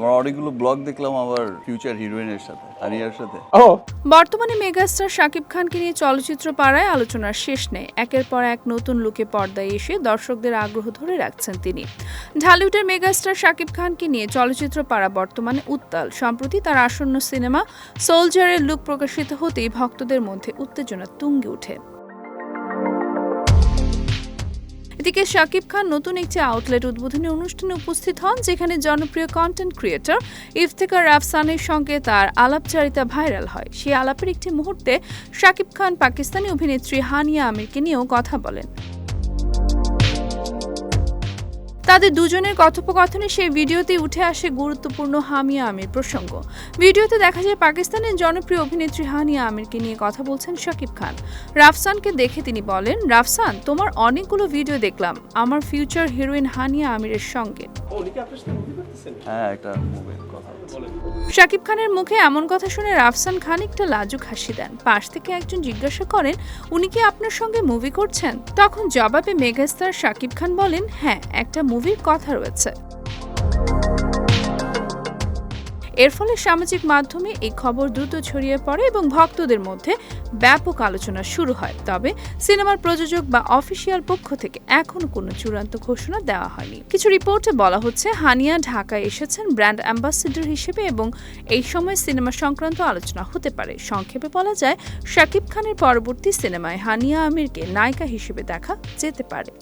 তোমার অনেকগুলো ব্লগ দেখলাম আবার ফিউচার হিরোইনের সাথে আরিয়ার সাথে। Oh, বর্তমানে মেগাস্টার শাকিব খানকে নিয়ে চলচ্চিত্র পাড়ায় আলোচনার শেষ নেই। একের পর এক নতুন লুকে পর্দায় এসে দর্শকদের আগ্রহ ধরে রাখছেন তিনি। ঢালিউডের মেগাস্টার শাকিব খানকে নিয়ে চলচ্চিত্র পাড়া বর্তমানে উত্তাল। সম্প্রতি তার আসন্ন সিনেমা সোলজারের লুক প্রকাশিত হতেই ভক্তদের মধ্যে উত্তেজনা তুঙ্গে ওঠে। এদিকে শাকিব খান নতুন একটি আউটলেট উদ্বোধনী অনুষ্ঠানে উপস্থিত হন, যেখানে জনপ্রিয় কন্টেন্ট ক্রিয়েটর ইফতেকার রাফসানের সঙ্গে তার আলাপচারিতা ভাইরাল হয়। সেই আলাপের একটি মুহূর্তে শাকিব খান পাকিস্তানি অভিনেত্রী হানিয়া আমিরকে নিয়েও কথা বলেন। তাদের দুজনের কথোপকথনে সেই ভিডিওতে উঠে আসে গুরুত্বপূর্ণ হামিয়া আমির প্রসঙ্গ। ভিডিওতে দেখা যায় পাকিস্তানের জনপ্রিয় অভিনেত্রী হানিয়া আমিরকে নিয়ে কথা বলছেন শাকিব খান। রাফসানকে দেখে তিনি বলেন, রাফসান, তোমার অনেকগুলো ভিডিও দেখলাম। আমার ফিউচার হিরোইন হানিয়া আমিরের সঙ্গে। হ্যাঁ একটা মুভির কথা হচ্ছে। শাকিব খানের মুখে এমন কথা শুনে রাফসান খান একটা লাজুক হাসি দেন। পাশ থেকে একজন জিজ্ঞাসা করেন উনি কি আপনার সঙ্গে মুভি করছেন? তখন জবাবে মেগাস্টার শাকিব খান বলেন হ্যাঁ একটা মুভির কথা রয়েছে। এর ফলে সামাজিক মাধ্যমে এই খবর দ্রুত ছড়িয়ে পড়ে এবং ভক্তদের মধ্যে ব্যাপক আলোচনা শুরু হয়। তবে সিনেমার প্রযোজক বা অফিসিয়াল পক্ষ থেকে এখনও কোনো চূড়ান্ত ঘোষণা দেওয়া হয়নি। কিছু রিপোর্টে বলা হচ্ছে, হানিয়া ঢাকায় এসেছেন ব্র্যান্ড অ্যাম্বাসেডর হিসেবে এবং এই সময় সিনেমা সংক্রান্ত আলোচনা হতে পারে। সংক্ষেপে বলা যায়, শাকিব খানের পরবর্তী সিনেমায় হানিয়া আমিরকে নায়িকা হিসেবে দেখা যেতে পারে।